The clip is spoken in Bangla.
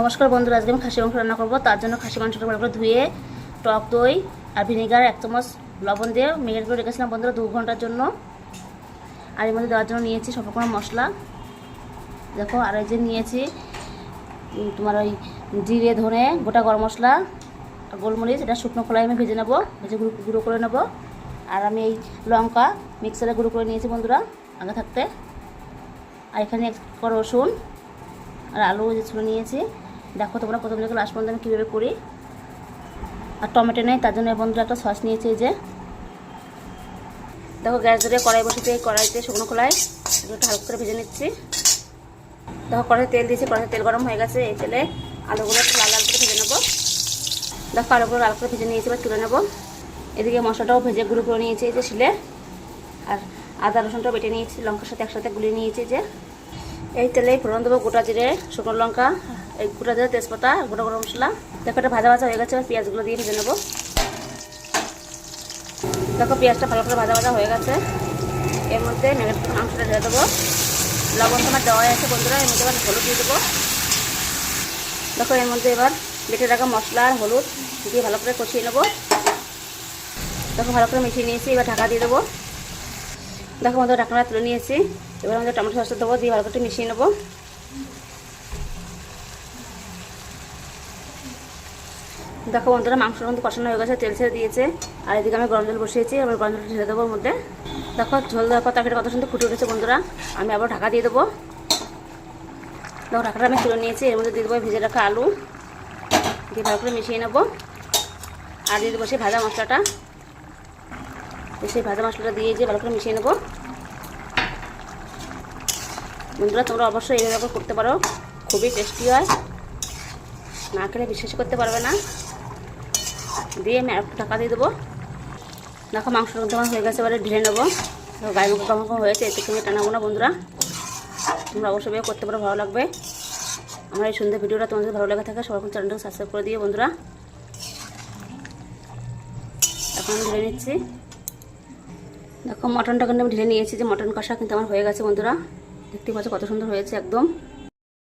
নমস্কার বন্ধুরা, আজকে আমি খাসি মাংস রান্না করব। তার জন্য খাসি মাংসটা ভালো করে ধুয়ে, টক দই আর ভিনেগার, এক চামচ লবণ দিয়ে মেঘের করে রেখেছিলাম বন্ধুরা দু ঘণ্টার জন্য। আর এর মধ্যে দেওয়ার জন্য নিয়েছি সব রকম মশলা। দেখো, আর এই যে নিয়েছি তোমার ওই জিরে, ধনে, গোটা গরম মশলা আর গোলমরিচ, এটা শুকনো খোলাই আমি ভেজে নেব, ভেজে গুঁড়ো গুঁড়ো করে নেব। আর আমি এই লঙ্কা মিক্সারে গুঁড়ো করে নিয়েছি বন্ধুরা, আগে থাকতে। আর এখানে এক রসুন আর আলু যে ছুলে নিয়েছি। দেখো তোমরা প্রথম থেকে লাস্ট পর্যন্ত আমি কীভাবে করি। আর টমেটো নেই, তার জন্য বন্ধুরা একটা সস নিয়েছি যে। দেখো গ্যাস ধরে কড়াই এই কড়াইতে শুকনো এগুলো একটু হালকা করে ভেজে নিচ্ছি। দেখো কড়াই তেল দিয়েছি কড়াই তেল গরম হয়ে গেছে, এই তেলে আলুগুলো লাল লাল করে ভেজে নেব। দেখো আলুগুলো লাল করে ভেজে নিয়েছি, এবার তুলে নেব। এদিকে মশলাটাও ভেজে গুঁড়ো করে নিয়েছি যে শিলে। আর আদা রসুনটাও বেটে নিয়েছি, লঙ্কার সাথে একসাথে গুলিয়ে নিয়েছি যে। এই তেলে ফোড়ন দেবো গোটা জিরে, শুকনো লঙ্কা এই গোটা জিরে তেজপাতা গোটা গরম মশলা। দেখো এটা ভাজা ভাজা হয়ে গেছে, এবার পেঁয়াজগুলো দিয়ে ভেজে নেব। দেখো পেঁয়াজটা ভালো করে ভাজা ভাজা হয়ে গেছে। এর মধ্যে মেঘের মাংসটা ঢেলে দেবো। লবণ তোমার দেওয়াই আছে বন্ধুরা, এর মধ্যে এবার হলুদ দিয়ে দেবো। দেখো এর মধ্যে এবার বেটে রাখা মশলা আর হলুদ দিয়ে ভালো করে কষিয়ে নেব। দেখো ভালো করে মিশিয়ে নিয়েছি, এবার ঢাকা দিয়ে দেবো। দেখো আমাদের ঢাকনা তুলে নিয়েছি, এবার আমাদের টমেটো সসটা দেবো, দিয়ে ভালো করে মিশিয়ে নেব। দেখো বন্ধুরা মাংসের মধ্যে কষানো হয়ে গেছে, তেল ছেড়ে দিয়েছে। আর এদিকে আমি গরম জল বসিয়েছি, এবার গরম জল ঢেলে দেবো ওর মধ্যে। দেখো, ঝোল দেওয়ার পর তরকারিটা কত সুন্দর ফুটে উঠেছে বন্ধুরা। আমি আবার ঢাকা দিয়ে দেবো। দেখো, ঢাকাটা আমি তুলে নিয়েছি, এর মধ্যে দিয়ে দেবো ভেজে রাখা আলু। দিয়ে ভালো করে মিশিয়ে নেব। আর দিয়ে দেবো সেই ভাজা মশলাটা। সেই ভাজা মশলাটা দিয়ে যে ভালো করে মিশিয়ে নেব। বন্ধুরা, তোমরা অবশ্যই এইভাবে করতে পারো। খুবই টেস্টি হয়। না খেলে বিশ্বাস করতে পারবে না। দিয়ে আমি আরেকটু টাকা দিয়ে দেবো। দেখো মাংস তোমার হয়ে গেছে, এবারে ঢেলে নেব। গায়ে মুখ কম কম হয়েছে, এতে তুমি টানাবো না বন্ধুরা। তোমরা অবশ্যই করতে পারো, ভালো লাগবে। আমার এই সুন্দর ভিডিওটা তোমাদের ভালো লেগে থাকে, সবাই চ্যানেলটাকে সাবস্ক্রাইব করে দিও বন্ধুরা। এখন আমি ঢেলে নিচ্ছি। দেখো মটনটা কিন্তু আমি ঢেলে নিয়েছি, যে মটন কষা কিন্তু আমার হয়ে গেছে বন্ধুরা। দেখতে পাচ্ছ কত সুন্দর হয়েছে একদম।